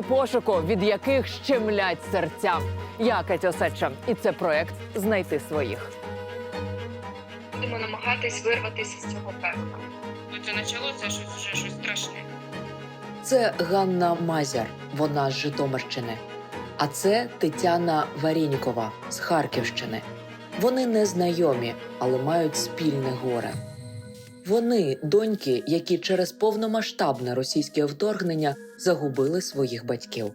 Історії пошуку, від яких щемлять серця. Я Катя Осадча, і це проект Знайти своїх. будемо намагатись вирватися з цього пекла. Ну, це почалося щось вже щось страшне. Це Ганна Мазяр, вона з Житомирщини. А це Тетяна Варінькова з Харківщини. Вони не знайомі, але мають спільне горе. Вони доньки, які через повномасштабне російське вторгнення загубили своїх батьків.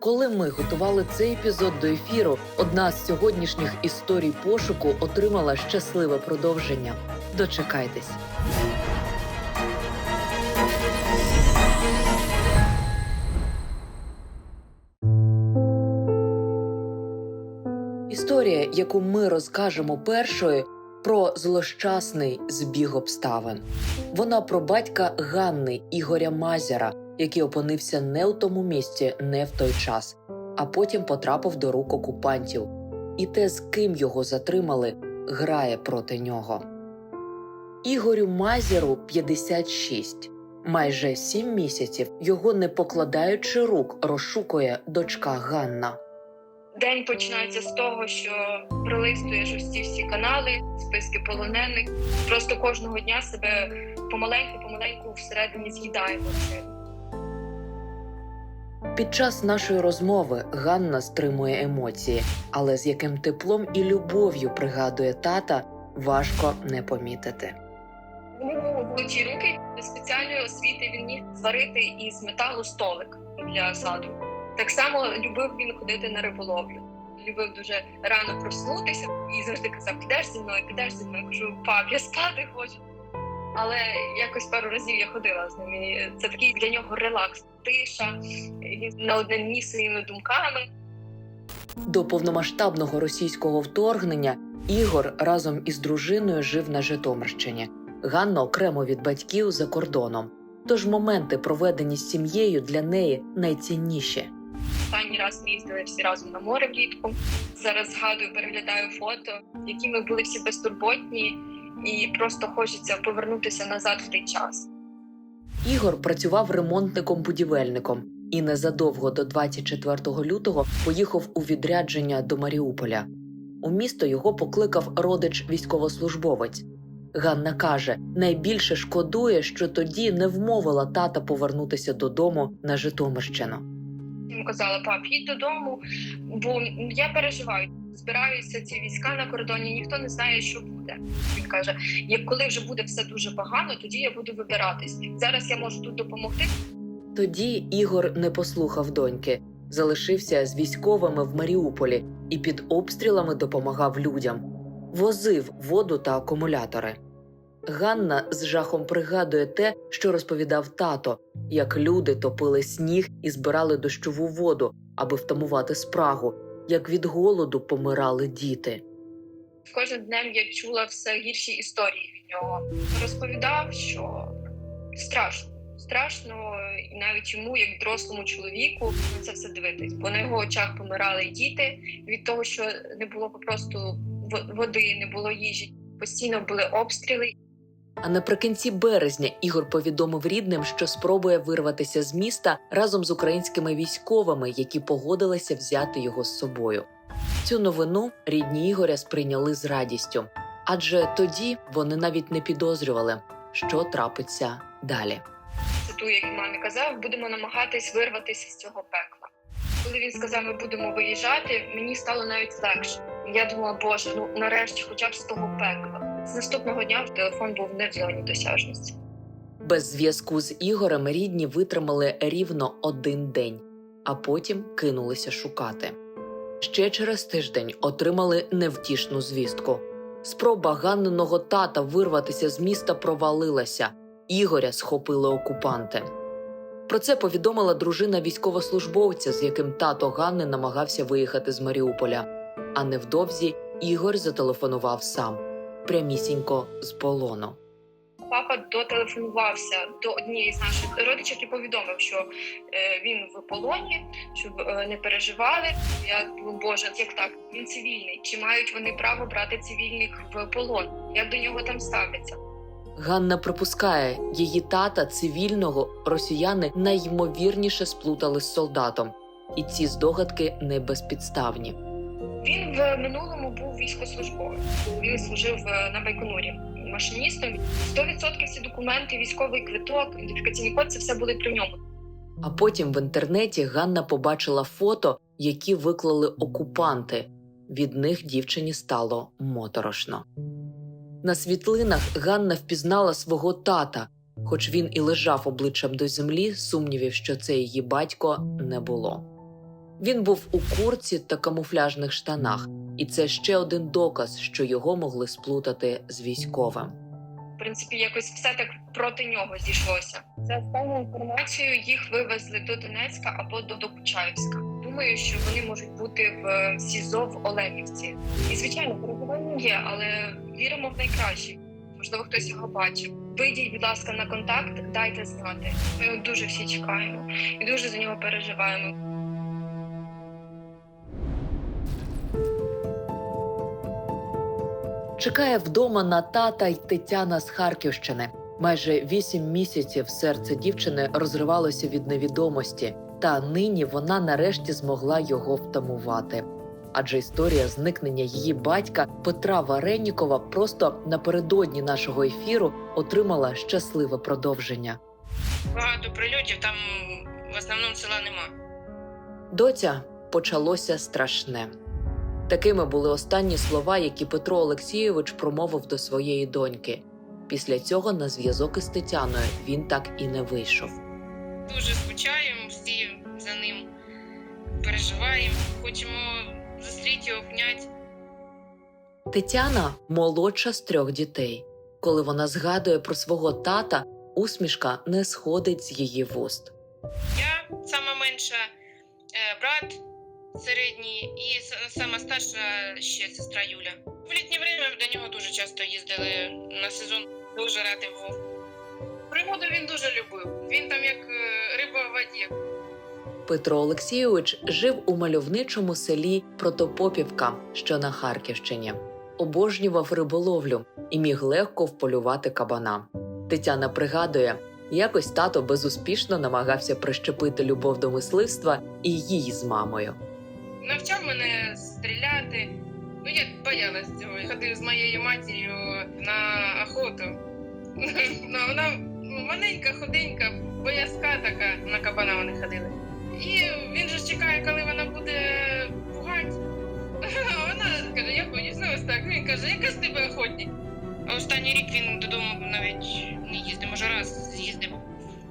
Коли ми готували цей епізод до ефіру, одна з сьогоднішніх історій пошуку отримала щасливе продовження. Дочекайтесь. Історія, яку ми розкажемо першою, про злощасний збіг обставин. Вона про батька Ганни Ігоря Мазяра, який опинився не у тому місці, не в той час, а потім потрапив до рук окупантів. І те, з ким його затримали, грає проти нього. Ігорю Мазяру 56. Майже сім місяців його, не покладаючи рук, розшукує дочка Ганна. День починається з того, що пролистуєш усі всі канали, списки полонених. Просто кожного дня себе помаленьку, помаленьку всередині з'їдаємо. Під час нашої розмови Ганна стримує емоції, але з яким теплом і любов'ю пригадує тата, важко не помітити. Золоті руки спеціальної освіти він міг зварити із металу столик для саду. Так само любив він ходити на риболовлю. Любив дуже рано проснутися і завжди казав: підеш зі мною, підеш зі мною. Я кажу, пап, я спати хочу. Але якось пару разів я ходила з ним. і Це такий для нього релакс, тиша. Він на одне місце своїми думками. До повномасштабного російського вторгнення Ігор разом із дружиною жив на Житомирщині. Ганна окремо від батьків за кордоном. Тож моменти, проведені з сім'єю, для неї найцінніші. Останній раз ми їздили всі разом на море влітку. Зараз згадую, переглядаю фото, які ми були всі безтурботні, і просто хочеться повернутися назад в той час. Ігор працював ремонтником-будівельником і незадовго до 24 лютого поїхав у відрядження до Маріуполя. У місто його покликав родич військовослужбовець. Ганна каже, найбільше шкодує, що тоді не вмовила тата повернутися додому на Житомирщину. Казала, пап, їдь додому, бо я переживаю. Збираються ці війська на кордоні, ніхто не знає, що буде. Він каже: як коли вже буде все дуже погано, тоді я буду вибиратись. Зараз я можу тут допомогти. Тоді Ігор не послухав доньки, залишився з військовими в Маріуполі і під обстрілами допомагав людям, возив воду та акумулятори. Ганна з жахом пригадує те, що розповідав тато, як люди топили сніг і збирали дощову воду, аби втамувати спрагу, як від голоду помирали діти. Кожним днем я чула все гірші історії від нього. Розповідав, що страшно, страшно, і навіть йому, як дорослому чоловіку, на це все дивитись. Бо на його очах помирали діти від того, що не було попросту во- води, не було їжі. Постійно були обстріли. А наприкінці березня Ігор повідомив рідним, що спробує вирватися з міста разом з українськими військовими, які погодилися взяти його з собою. Цю новину рідні Ігоря сприйняли з радістю, адже тоді вони навіть не підозрювали, що трапиться далі. Цитую, як мамі казав, будемо намагатись вирватися з цього пекла. Коли він сказав, ми будемо виїжджати, мені стало навіть легше. Я думала, боже, ну нарешті, хоча б з того пекла. З наступного дня телефон був не в зоні досяжності. Без зв'язку з Ігорем рідні витримали рівно один день, а потім кинулися шукати. Ще через тиждень отримали невтішну звістку. Спроба Ганниного тата вирватися з міста провалилася. Ігоря схопили окупанти. Про це повідомила дружина військовослужбовця, з яким тато Ганни намагався виїхати з Маріуполя. А невдовзі Ігор зателефонував сам прямісінько з полону. Папа дотелефонувався до однієї з наших родичів і повідомив, що е, він в полоні, щоб е, не переживали. Я думаю, боже, як так? Він цивільний. Чи мають вони право брати цивільних в полон? Як до нього там ставляться? Ганна припускає, її тата цивільного росіяни найймовірніше сплутали з солдатом, і ці здогадки не безпідставні. Він в минулому був військовослужбовець. Він служив е, на Байконурі машиністом. 100% всі документи, військовий квиток, ідентифікаційний код це все були при ньому. А потім в інтернеті Ганна побачила фото, які виклали окупанти. Від них дівчині стало моторошно. На світлинах Ганна впізнала свого тата, хоч він і лежав обличчям до землі, сумнівів, що це її батько, не було. Він був у курці та камуфляжних штанах, і це ще один доказ, що його могли сплутати з військовим. В принципі, якось все так проти нього зійшлося. За останньою інформацією їх вивезли до Донецька або до Докучаївська. Думаю, що вони можуть бути в е, СІЗО в Оленівці. І звичайно, перебування є, але віримо в найкраще. Можливо, хтось його бачив. Вийдіть, будь ласка, на контакт, дайте знати. Ми його дуже всі чекаємо і дуже за нього переживаємо. Чекає вдома на тата й Тетяна з Харківщини. Майже вісім місяців серце дівчини розривалося від невідомості, та нині вона нарешті змогла його втамувати. Адже історія зникнення її батька Петра Варенікова просто напередодні нашого ефіру отримала щасливе продовження. Багато прильотів, там в основному села нема. Доця почалося страшне. Такими були останні слова, які Петро Олексійович промовив до своєї доньки. Після цього на зв'язок із Тетяною він так і не вийшов. Дуже скучаємо всі за ним, переживаємо, хочемо зустріти його, обняти. Тетяна молодша з трьох дітей. Коли вона згадує про свого тата, усмішка не сходить з її вуст. Я сама менша, е, брат середній і сама старша ще сестра Юля. В літнє время до нього дуже часто їздили на сезон. Дуже радий був. Пригоду він дуже любив. Він там як е, риба в воді. Петро Олексійович жив у мальовничому селі Протопопівка, що на Харківщині. Обожнював риболовлю і міг легко вполювати кабана. Тетяна пригадує, якось тато безуспішно намагався прищепити любов до мисливства і їй з мамою. Навчав мене стріляти. Ну, я боялась цього. Я ходив з моєю матір'ю на охоту. Ну, вона маленька, худенька, боязка така, на кабана вони ходили. І він же чекає, коли вона буде пугати. Вона каже, я боюсь, ну ось так. Він каже, яка з тебе охотник? А останній рік він додому навіть не їздив, може раз з'їздив,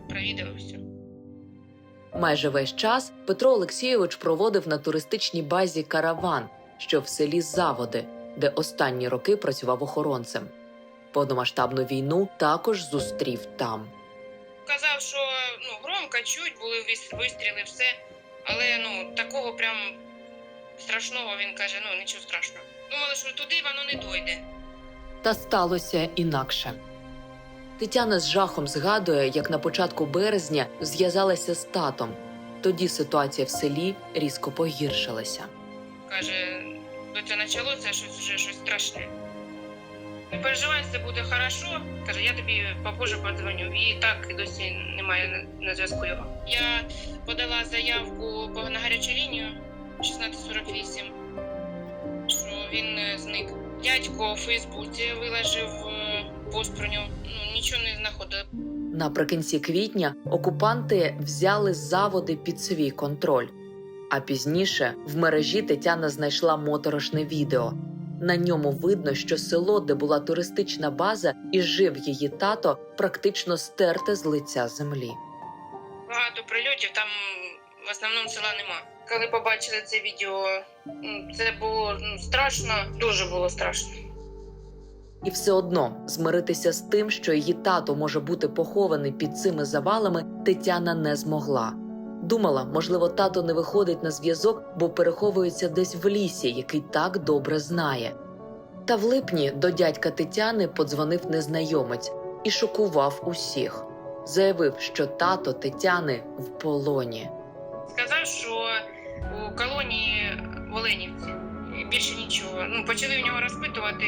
провідався. Майже весь час Петро Олексійович проводив на туристичній базі караван, що в селі Заводи, де останні роки працював охоронцем. Повномасштабну війну також зустрів там. Казав, що ну, громко чуть, були вистріли, все. Але ну, такого прям страшного він каже, ну нічого страшного. Думали, що туди воно не дойде. Та сталося інакше. Тетяна з жахом згадує, як на початку березня зв'язалася з татом. Тоді ситуація в селі різко погіршилася. Каже, до це почалося щось вже щось страшне. Не переживай, все буде хорошо. Каже, я тобі попозже подзвоню. І так досі немає на, на зв'язку його. Я подала заявку на гарячу лінію 1648, що він е, зник. Дядько у Фейсбуці виложив пост про нього. Ну нічого не знаходили. Наприкінці квітня окупанти взяли заводи під свій контроль. А пізніше в мережі Тетяна знайшла моторошне відео. На ньому видно, що село, де була туристична база і жив її тато, практично стерте з лиця землі. Багато прильотів, там в основному села нема. Коли побачили це відео, ну, це було ну, страшно, дуже було страшно. І все одно змиритися з тим, що її тато може бути похований під цими завалами, Тетяна не змогла. Думала, можливо, тато не виходить на зв'язок, бо переховується десь в лісі, який так добре знає. Та в липні до дядька Тетяни подзвонив незнайомець і шокував усіх. Заявив, що тато Тетяни в полоні. Сказав, що у колонії в Оленівці більше нічого. Ну, почали в нього розпитувати,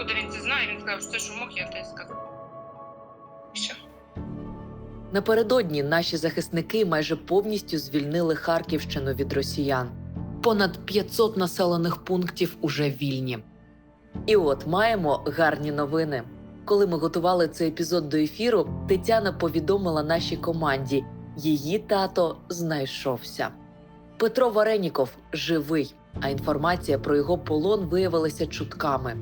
откуда він це знаю. Він сказав, що те, що мог, я те сказав. Все. Напередодні наші захисники майже повністю звільнили Харківщину від росіян. Понад 500 населених пунктів уже вільні. І от маємо гарні новини. Коли ми готували цей епізод до ефіру, Тетяна повідомила нашій команді: її тато знайшовся. Петро Вареніков живий, а інформація про його полон виявилася чутками.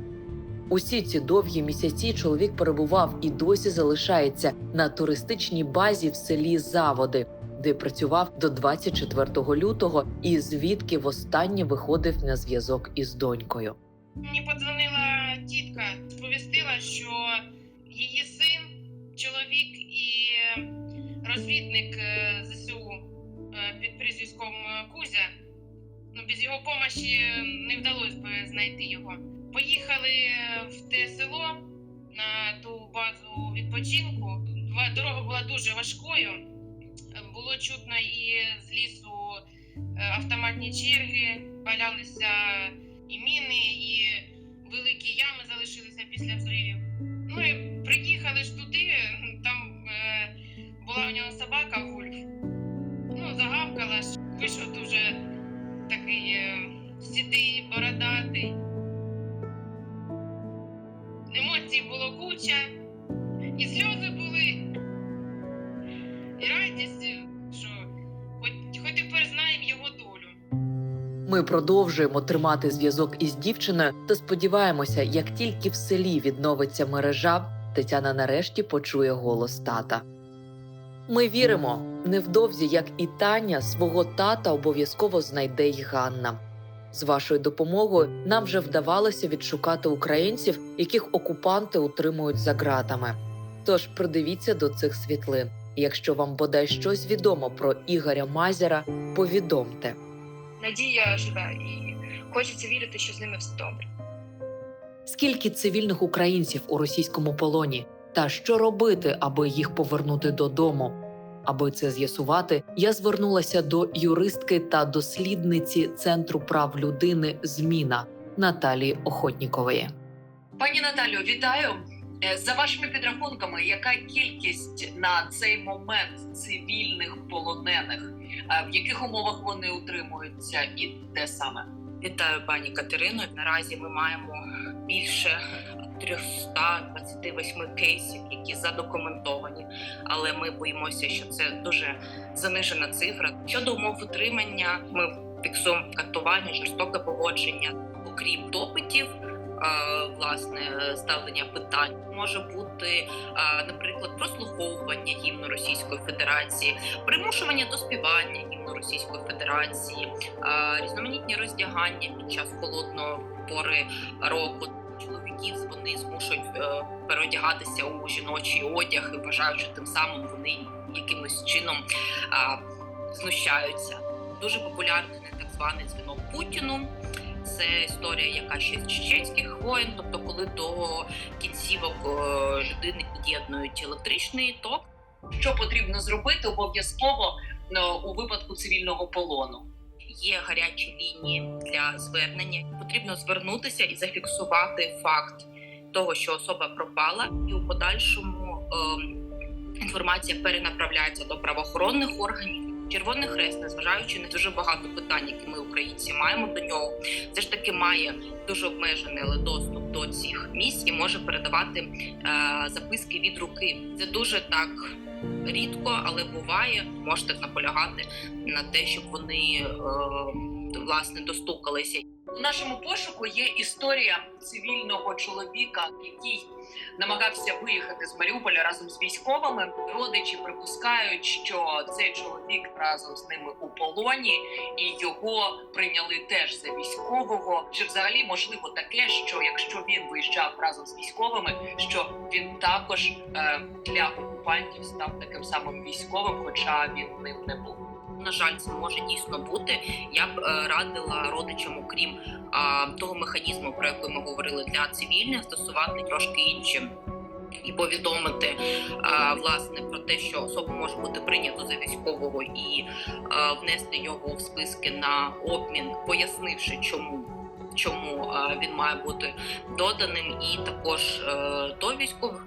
Усі ці довгі місяці чоловік перебував і досі залишається на туристичній базі в селі Заводи, де працював до 24 лютого, і звідки востаннє виходив на зв'язок із донькою. Мені подзвонила тітка, сповістила, що її син, чоловік і розвідник е, ЗСУ е, під прізвиськом е, Кузя. Ну, без його допомоги не вдалося б знайти його. Поїхали в те село на ту базу відпочинку. Дорога була дуже важкою. Було чутно і з лісу е, автоматні черги, валялися і міни, і великі ями залишилися після взривів. Ну і приїхали ж туди, там е, була у нього собака Вульф. Ну, загавкала. Вийшов дуже такий е, сідий, бородатий. Було і сльози були, і радість, що хоч, хоч тепер знаємо його долю. Ми продовжуємо тримати зв'язок із дівчиною та сподіваємося, як тільки в селі відновиться мережа, Тетяна нарешті почує голос тата. Ми віримо, невдовзі, як і Таня, свого тата обов'язково знайде й Ганна. З вашою допомогою нам вже вдавалося відшукати українців, яких окупанти утримують за ґратами. Тож придивіться до цих світлин. Якщо вам бодай щось відомо про Ігоря Мазяра, повідомте. Надія живе і хочеться вірити, що з ними все добре. Скільки цивільних українців у російському полоні, та що робити, аби їх повернути додому? Аби це з'ясувати, я звернулася до юристки та дослідниці Центру прав людини Зміна Наталії Охотнікової. Пані Наталю, вітаю. Е, За вашими підрахунками, яка кількість на цей момент цивільних полонених? Е, В яких умовах вони утримуються і де саме? Вітаю, пані Катерино. Наразі ми маємо більше 328 кейсів, які задокументовані, але ми боїмося, що це дуже занижена цифра. Щодо умов утримання, ми фіксуємо катування, жорстоке поводження, окрім допитів. е, Власне ставлення питань може бути, е, наприклад, прослуховування гімну Російської Федерації, примушування до співання гімну Російської Федерації, е, різноманітні роздягання під час холодної пори року. Чоловіків вони змушують е, переодягатися у жіночий одяг і вважають, що тим самим вони якимось чином знущаються. Дуже популярний так званий дзвінок Путіну. Це історія, яка ще з чеченських воєн, тобто коли до кінцівок е, людини під'єднують електричний ток. Що потрібно зробити обов'язково е, у випадку цивільного полону? Є гарячі лінії для звернення. Потрібно звернутися і зафіксувати факт того, що особа пропала, і у подальшому е, інформація перенаправляється до правоохоронних органів. Червоний хрест, незважаючи на дуже багато питань, які ми українці маємо до нього, все ж таки має дуже обмежений доступ до цих місць і може передавати е, записки від руки. Це дуже так рідко, але буває. Можете наполягати на те, щоб вони е, власне достукалися. У нашому пошуку є історія цивільного чоловіка, який намагався виїхати з Маріуполя разом з військовими. Родичі припускають, що цей чоловік разом з ними у полоні, і його прийняли теж за військового. Чи взагалі можливо таке, що якщо він виїжджав разом з військовими, що він також е, для окупантів став таким самим військовим, хоча він ним не був. На жаль, це може дійсно бути. Я б е, радила родичам, окрім а, того механізму, про який ми говорили для цивільних, стосувати трошки інші. І повідомити а, власне про те, що особа може бути прийнята за військового, і а, внести його в списки на обмін, пояснивши, чому чому е, він має бути доданим, і також е, до військових